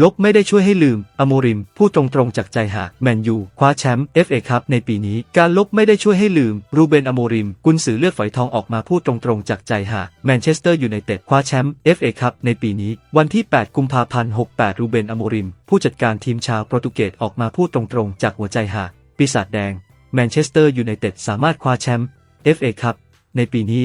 ลบไม่ได้ช่วยให้ลืมอโมริม พูดตรงๆจากใจหากแมนยูคว้าแชมป์ FA ครับในปีนี้ การลบไม่ได้ช่วยให้ลืม รูเบนอโมริม กุนซือเลือดฝอยทองออกมาพูดตรงๆจากใจหากแมนเชสเตอร์ยูไนเต็ดคว้าแชมป์ FA ครับในปีนี้ วันที่ 8 กุมภาพันธ์ 68 รูเบนอโมริม ผู้จัดการทีมชาวโปรตุเกสออกมาพูดตรงๆจากหัวใจหากปีศาจแดง แมนเชสเตอร์ยูไนเต็ดสามารถคว้าแชมป์ FA ครับในปีนี้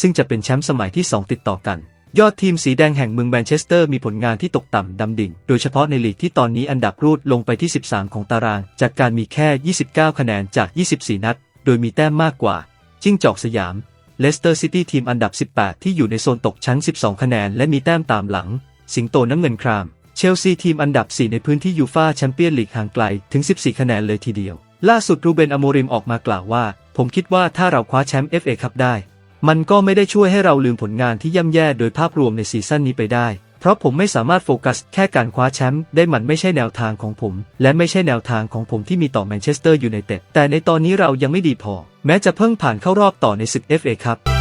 ซึ่งจะเป็นแชมป์สมัยที่ 2 ติดต่อกัน ยอดทีมสีแดงแห่งเมืองแมนเชสเตอร์มีผลงานที่ตกต่ำดำดิ่ง โดยเฉพาะในลีกที่ตอนนี้อันดับรูดลงไปที่ 13 ของตาราง จากการมีแค่ 29 คะแนนจาก 24 นัด โดยมีแต้มมากกว่า จิ้งจอกสยาม เลสเตอร์ซิตี้ทีมอันดับ 18 ที่อยู่ในโซนตกชั้น 12 คะแนนและมีแต้มตามหลัง สิงโตน้ำเงินคราม เชลซีทีมอันดับ 4 ในพื้นที่ยูฟาแชมเปี้ยนลีกห่างไกลถึง 14 คะแนนเลยทีเดียว ล่าสุดรูเบนอโมริมออกมากล่าวว่า ผมคิดว่าถ้าเราคว้าแชมป์ FA คัพได้ มันก็ไม่ได้ช่วยให้เราลืมผลงานที่ย่ำแย่โดยภาพรวมในซีซั่นนี้ไปได้ เพราะผมไม่สามารถโฟกัสแค่การคว้าแชมป์ได้มันไม่ใช่แนวทางของผม และไม่ใช่แนวทางของผมที่มีต่อแมนเชสเตอร์ยูไนเต็ดแต่ในตอนนี้เรายังไม่ดีพอ แม้จะเพิ่งผ่านเข้ารอบต่อในศึก FA ครับ